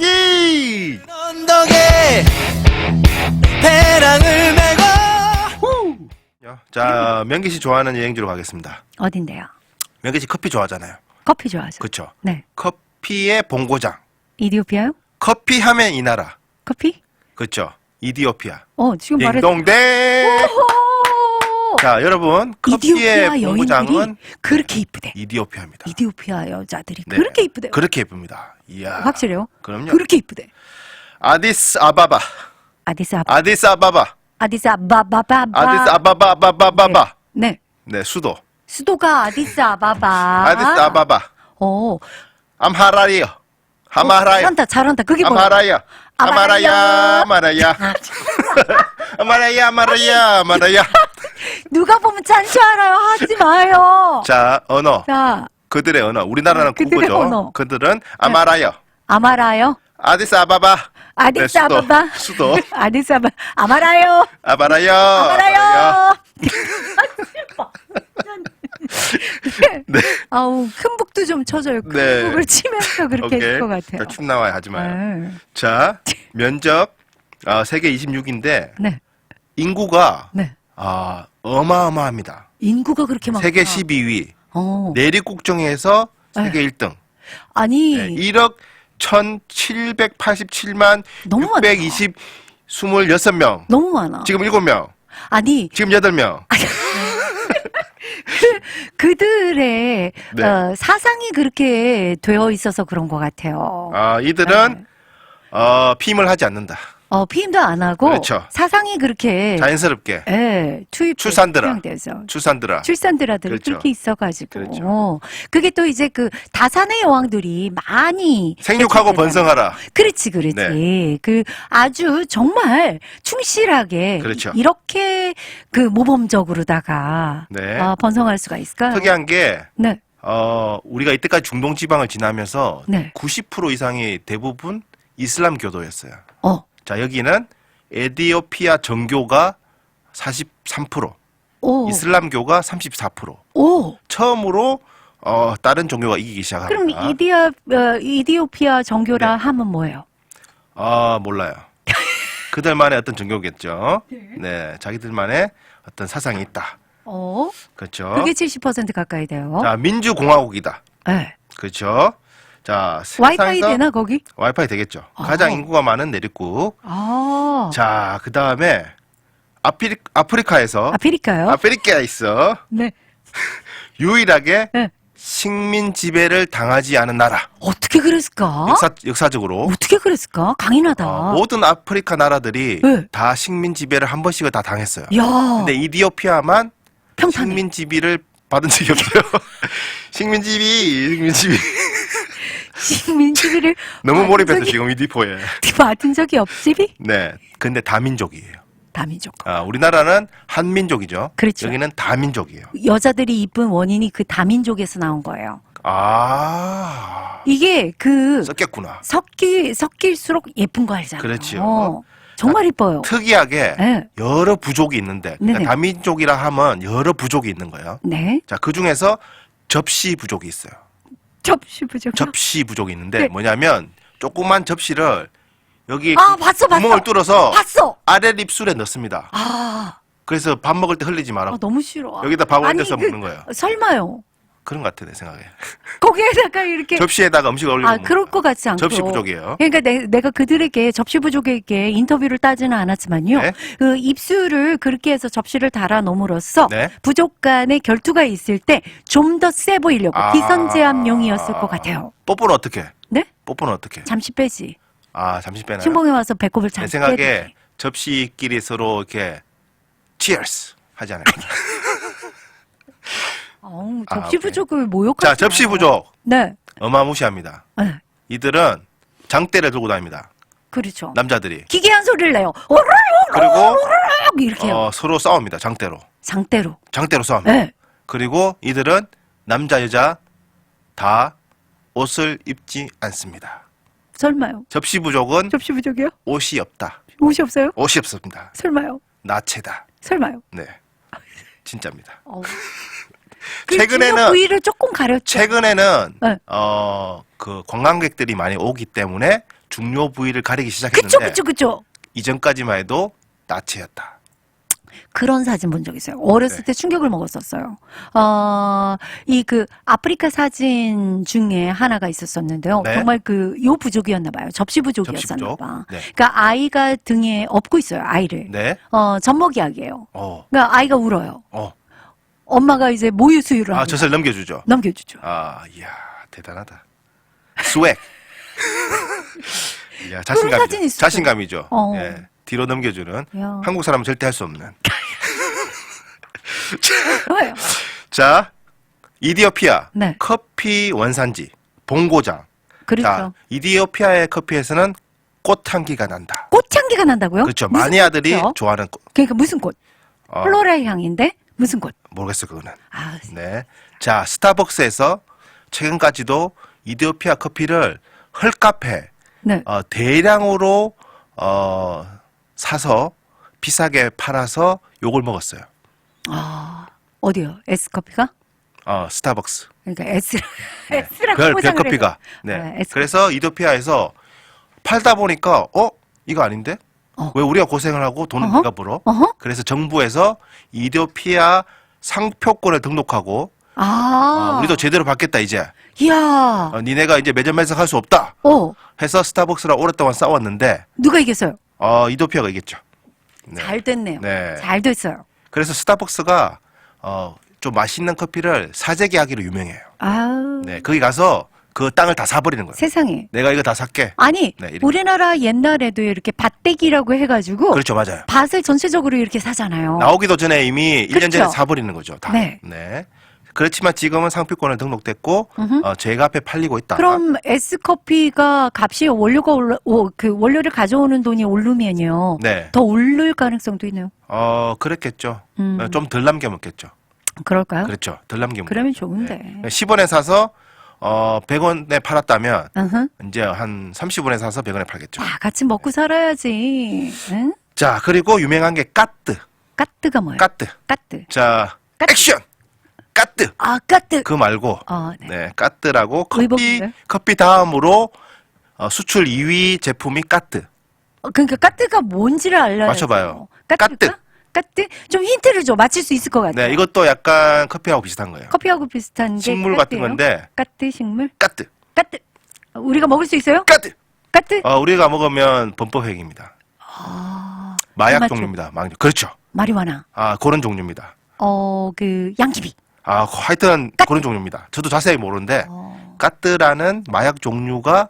이야기! 언덕에 배낭을 메고 자, 명기 씨 좋아하는 여행지로 가겠습니다. 어딘데요? 명기 씨 커피 좋아하잖아요. 커피 좋아하죠? 그쵸? 네. 커피의 본고장. 이디오피아요? 커피 하면 이 나라. 커피? 그쵸? 이디오피아. 어, 지금 말해. 딩동댕! 오! 자, 여러분. 커피의 본고장은 그렇게 이쁘대. 이디오피아입니다. 이디오피아 여자들이 네. 그렇게 이쁘대요. 그렇게 예쁩니다. 이야. 확실해요? 그럼요. 그렇게 이쁘대. 아디스 아바바. 아디스 아바, 아디스 아바바. 아디스 아바바바바. 아디스 아바바바바바바. 네. 네, 수도. 수도가 아디스 아바바. 아디스 아바바. 어. 암하라이어. 하마라야. 잘한다, 잘한다. 그게 뭐야? 아마라야. 아마라야. 아마라야. 아마라야. 아마라야. 아마라야. 아마라야. 누가 보면 짠 줄 알아요. 하지 마요. 자, 언어. 자, 그들의 언어. 우리나라는 그들의 국어죠. 언어. 그들은. 아마라요. 아디스 아바바. 아디스 네, 수도. 아바바. 수도. 아디스 아바. 아마라요. 아바라야. 아마라요. 네. 아우 큰 북도 좀 쳐줘요. 큰 네. 북을 치면서 그렇게 오케이. 했을 것 같아요. 자, 춤 나와야 하지 마요. 네. 자, 면적 아, 세계 26인데 네, 인구가 네. 아, 어마어마합니다. 인구가 그렇게 많아. 세계 12위. 어. 내륙국정에서 세계 1등. 아니 네, 1억 1,787만 너무 많다. 620 26명. 너무 많아. 지금 7명. 아니 지금 8명. 그들의 네. 어, 사상이 그렇게 되어 있어서 그런 것 같아요. 아, 이들은 네. 어, 피임을 하지 않는다. 어, 피임도 안 하고 그렇죠. 사상이 그렇게 자연스럽게 예, 투입. 돼서 출산들아. 출산들아들이 그렇죠. 그렇게 있어가지고 그렇죠. 어, 그게 또 이제 그 다산의 여왕들이 많이 생육하고. 번성하라. 그렇지, 그렇지. 네. 그 아주 정말 충실하게 그렇죠. 이렇게 그 모범적으로다가 네. 어, 번성할 수가 있을까요? 특이한 게 네, 어, 우리가 이때까지 중동 지방을 지나면서 네. 90% 이상이 대부분 이슬람 교도였어요. 어, 자, 여기는 에디오피아 정교가 43%, 오, 이슬람교가 34%. 오. 처음으로 어, 다른 종교가 이기기 그럼 시작합니다. 이디아 어, 이디오피아 정교라 네. 하면 뭐예요? 아, 몰라요. 그들만의 어떤 종교겠죠. 네, 자기들만의 어떤 사상이 있다. 어, 그렇죠. 그게 70% 가까이 돼요. 자, 민주공화국이다. 네. 그렇죠. 자, 와이파이 세상에서 되나 거기? 와이파이 되겠죠. 아. 가장 인구가 많은 내륙국. 아, 자, 그 다음에 아프리, 아프리카에서 아프리카요? 아프리카에 있어 네. 유일하게 네. 식민 지배를 당하지 않은 나라. 어떻게 그랬을까? 역사 역사적으로 어떻게 그랬을까? 강인하다. 어, 모든 아프리카 나라들이 네. 다 식민 지배를 한 번씩은 다 당했어요. 야, 근데 이디오피아만 평탄해. 식민 지배를 받은 적이 없어요. 식민 지배, 식민 지배. 식민 지배를 너무 받은 몰입해서 적이- 지금 이 디포에. 받은 적이 없지비? 네. 근데 다민족이에요. 다민족. 아, 우리나라는 한민족이죠. 그렇죠. 여기는 다민족이에요. 여자들이 이쁜 원인이 그 다민족에서 나온 거예요. 아, 이게 그 섞였구나. 섞기 섞일수록 예쁜 거 알잖아요. 그렇지요. 어, 정말 이뻐요. 특이하게 네. 여러 부족이 있는데 그러니까 네네. 다민족이라 하면 여러 부족이 있는 거예요. 네. 자, 그 중에서 접시 부족이 있어요. 접시 부족. 접시 부족이 있는데 네. 뭐냐면 조그만 접시를 여기 아, 그 봤어, 봤어. 구멍을 뚫어서 봤어. 아래 입술에 넣습니다. 아, 그래서 밥 먹을 때 흘리지 마라. 아 너무 싫어. 여기다 밥을 아니, 얹어서 그, 먹는 거예요. 설마요. 그런 것 같아 내 생각에. 거기에다가 이렇게 접시에다가 음식을 올리고 아, 먹는 그럴. 것 같지 않고. 접시 부족이에요. 그러니까 내, 내가 그들에게 접시 부족에게 인터뷰를 따지는 않았지만요. 네. 그 입술을 그렇게 해서 접시를 달아 놓음으로써 네. 부족 간의 결투가 있을 때 좀 더 세 보이려고 아. 기선제압용이었을 것 같아요. 뽀뽀는 어떻게? 네? 뽀뽀는 어떻게? 잠시 빼지. 아 잠시 빼나요? 신봉에 와서 배꼽을 내 잠시 생각에 빼지. 접시끼리 서로 이렇게 cheers 하지 않아요? 어우, 아, 접시 오케이. 부족을 모욕하지 자 접시 마요. 부족 네. 어마무시합니다. 네. 이들은 장대를 들고 다닙니다. 그렇죠. 남자들이 기괴한 소리를 내요. 그리고 이렇게. 어, 서로 싸웁니다. 장대로 장대로. 장대로 싸웁니다. 네. 그리고 이들은 남자 여자 다 옷을 입지 않습니다. 설마요. 접시 부족은 접시 부족이요? 옷이 없다. 옷이 없어요? 옷이 없습니다. 설마요. 나체다. 설마요. 네. 진짜입니다. 어. 최근에는- 그 부위를 조금 가렸죠. 최근에는 네. 어, 그 관광객들이 많이 오기 때문에 중요 부위를 가리기 시작했는데 그쵸, 그쵸, 그쵸. 이전까지만 해도 나체였다. 그런 사진 본 적 있어요. 어렸을 네. 때 충격을 먹었었어요. 어, 이 그 아프리카 사진 중에 하나가 있었었는데요. 네. 정말 그 요 부족이었나 봐요. 접시 부족이었나 접시 부족. 봐. 네. 그러니까 아이가 등에 업고 있어요. 아이를. 네. 어, 젖먹이약이에요. 어. 그러니까 아이가 울어요. 어. 엄마가 이제 모유 수유를 아, 합니다. 젖을 넘겨주죠. 넘겨주죠. 아, 이야, 대단하다. 스웩. 이야, 자신감이죠. 있어요. 자신감이죠. 어. 예, 뒤로 넘겨주는 야. 한국 사람은 절대 할 수 없는. 좋아요. 자, 이디오피아 네. 커피 원산지 본고장. 그렇죠. 자, 이디오피아의 커피에서는 꽃향기가 난다. 꽃향기가 난다고요? 그렇죠. 무슨 마니아들이 꽃이요? 좋아하는 꽃. 그러니까 무슨 꽃? 어, 플로라 향인데 무슨 꽃? 모르겠어 그거는. 아, 네. 자, 스타벅스에서 최근까지도 이디오피아 커피를 헐카페 네. 어, 대량으로 어, 사서 비싸게 팔아서 욕을 먹었어요. 아, 어디요? S커피가? 어, 스타벅스. 그러니까 S, S라고 별, 포장을 별커피가. 해서. 네. 네, S 그래서 이디오피아에서 팔다 보니까 어? 이거 아닌데? 어. 왜 우리가 고생을 하고 돈은 어허. 내가 벌어? 어허? 그래서 정부에서 이디오피아 상표권을 등록하고 아, 어, 우리도 제대로 받겠다 이제. 이야, 어, 니네가 이제 매점 매석할 수 없다. 어, 해서 스타벅스랑 오랫동안 싸웠는데 누가 이겼어요? 어, 이디오피아가 이겼죠. 네. 잘 됐네요. 네. 잘 됐어요. 그래서 스타벅스가 어, 좀 맛있는 커피를 사재기 하기로 유명해요. 아우, 네, 거기 가서 그 땅을 다 사버리는 거예요. 세상에. 내가 이거 다 살게. 아니, 네. 우리나라 옛날에도 이렇게 밭대기라고 해가지고 그렇죠, 맞아요. 밭을 전체적으로 이렇게 사잖아요. 나오기도 전에 이미 1년 전에 그렇죠. 사버리는 거죠. 다. 네. 그렇지만 지금은 상표권을 등록됐고. 어, 제가 앞에 팔리고 있다. 그럼 S커피가 값이 원료가 올라, 오, 그 원료를 가져오는 돈이 오르면요. 네. 더 오를 가능성도 있네요. 어, 그랬겠죠. 음. 어, 좀덜 남겨 먹겠죠. 그럴까요? 그렇죠. 덜 남겨 먹. 그러면 좋은데. 10원에 사서 어, 100원에 팔았다면 으흠. 이제 한 30원에 사서 100원에 팔겠죠. 다 같이 먹고 살아야지. 응? 자, 그리고 유명한 게 까뜨. 까뜨가 뭐예요? 까뜨. 까뜨. 자, 까뜨. 액션. 까뜨. 아, 까뜨. 그 말고 어, 네. 네, 까뜨라고 커피 의복인가요? 커피 다음으로 어, 수출 2위 제품이 까뜨. 어, 그러니까 까뜨가 뭔지를 알려야 맞춰봐요. 까뜨가? 까뜨. 까뜨? 좀 힌트를 줘. 맞힐 수 있을 것 같아요. 네, 이것도 약간 커피하고 비슷한 거예요. 커피하고 비슷한 게 식물 같은 까뜨예요? 건데 까뜨 식물? 까뜨. 까뜨. 어, 우리가 먹을 수 있어요? 까뜨. 까뜨? 어, 우리가 먹으면 범법행위입니다. 아, 마약 맞죠? 종류입니다. 마 그렇죠. 마리화나. 아, 그런 종류입니다. 어, 그 양귀비. 아, 하여튼 그런 종류입니다. 저도 자세히 모르는데 어, 까뜨라는 마약 종류가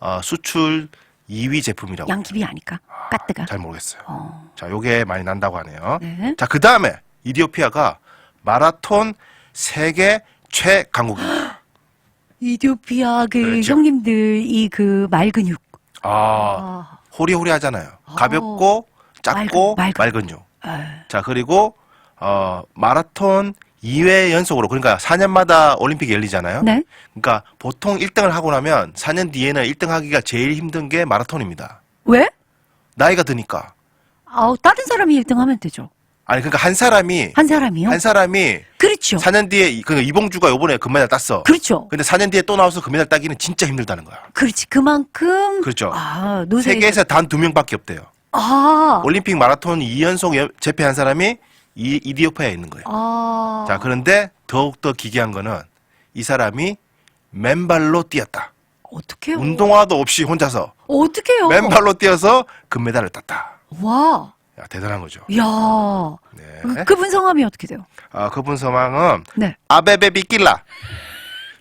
어, 수출 2위 제품이라고. 양귀비 아니까? 까뜨가. 잘 모르겠어요. 어, 자, 요게 많이 난다고 하네요. 네. 자, 그 다음에 이디오피아가 마라톤 세계 최강국입니다. 이디오피아 그 그렇죠. 형님들 이 그 말 근육. 아, 아, 호리호리 하잖아요. 어. 가볍고 작고 맑은, 맑은. 맑은 육. 아, 자, 그리고 어, 마라톤 2회 연속으로 그러니까 4년마다 올림픽이 열리잖아요. 네. 그러니까 보통 1등을 하고 나면 4년 뒤에는 1등 하기가 제일 힘든 게 마라톤입니다. 왜? 나이가 드니까. 아우, 다른 사람이 1등 하면 되죠. 아니 그러니까 한 사람이 한 사람이요? 한 사람이 그렇죠. 4년 뒤에 이- 그 이봉주가 요번에 금메달 땄어. 그렇죠. 근데 4년 뒤에 또 나와서 금메달 따기는 진짜 힘들다는 거야. 그렇지. 그만큼. 그렇죠. 아, 노세. 세계에서 단 두 명밖에 없대요. 아. 올림픽 마라톤 2연속 여- 재패한 사람이 이 이디오피아에 있는 거예요. 아. 자, 그런데 더욱더 기괴한 거는 이 사람이 맨발로 뛰었다. 어떡해요? 운동화도 없이 혼자서 어떡해요? 맨발로 뛰어서 금메달을 땄다. 와. 야, 대단한 거죠. 야. 네. 그분 성함이 어떻게 돼요? 아, 그분 성함은 네. 아베베 비킬라.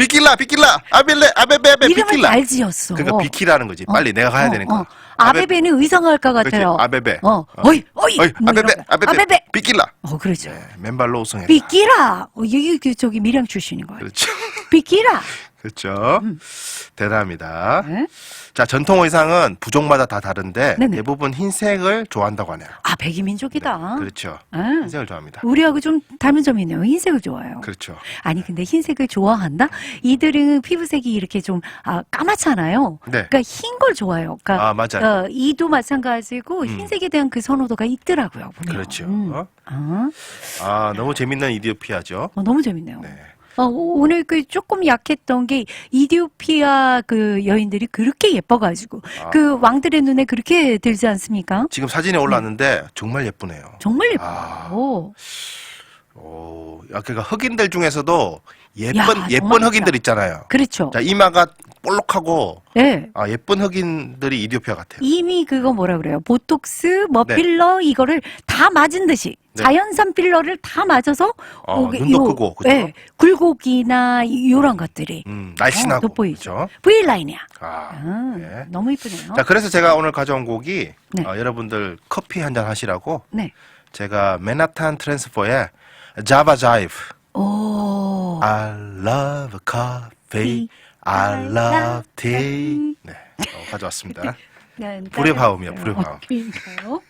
비킬라, 비킬라, 아벨레, 아베베베 이름을 비킬라. 잘 지었어. 그러니까 비키라는 거지. 어, 빨리 내가 가야 어, 되니까. 어. 아베베는 의상할까 그렇지, 같아요. 아베베. 어. 어이, 어이. 어이, 뭐 아베베, 이런 거. 아베베, 아베베. 비킬라. 어, 그렇죠. 네, 맨발로 우승했다. 비키라. 어, 여기 그 저기 밀양 출신인 거예요. 그렇죠. 비키라. 그렇죠. 대단합니다. 네. 자, 전통 의상은 부족마다 다 다른데 네네. 대부분 흰색을 좋아한다고 하네요. 아, 백이민족이다. 그렇죠. 아, 흰색을 좋아합니다. 우리하고 좀 닮은 점이 있네요. 흰색을 좋아해요. 그렇죠. 아니 근데 흰색을 좋아한다? 이들은 피부색이 이렇게 좀 아, 까맣잖아요. 네. 그러니까 흰 걸 좋아해요. 그러니까 아, 맞아요. 어, 이도 마찬가지고 음. 흰색에 대한 그 선호도가 있더라고요. 보면. 그렇죠. 음. 어? 아, 아, 너무 재밌는 이디오피아죠. 어, 너무 재밌네요. 네. 어, 오늘 그 조금 약했던 게 이디오피아 그 여인들이 그렇게 예뻐가지고 아. 그 왕들의 눈에 그렇게 들지 않습니까? 지금 사진에 올랐는데 정말 예쁘네요. 정말 아. 예뻐요. 오, 야, 그러니까 흑인들 중에서도 예쁜 야, 예쁜 정말 흑인들 있잖아요. 그렇죠. 자 이마가 볼록하고 네. 아, 예쁜 흑인들이 이디오피아 같아요. 이미 그거 뭐라 그래요? 보톡스, 뭐 네. 필러 이거를 다 맞은 듯이 네. 자연산 필러를 다 맞아서 어, 요게- 눈도 요- 크고 그죠? 네, 굴곡이나 요런 것들이 음, 날씬하고 어, 돋보이죠. 그죠? V 라인이야. 아, 아, 네. 너무 이쁘네요. 자 그래서 제가 오늘 가져온 곡이 네. 어, 여러분들 커피 한 잔 하시라고 네. 제가 맨하탄 트랜스포의 자바 자이브 오. I love coffee, I love tea. 네, 어, 가져왔습니다. 네, 불의 바움이요, 불의 어, 바움. 그러니까요.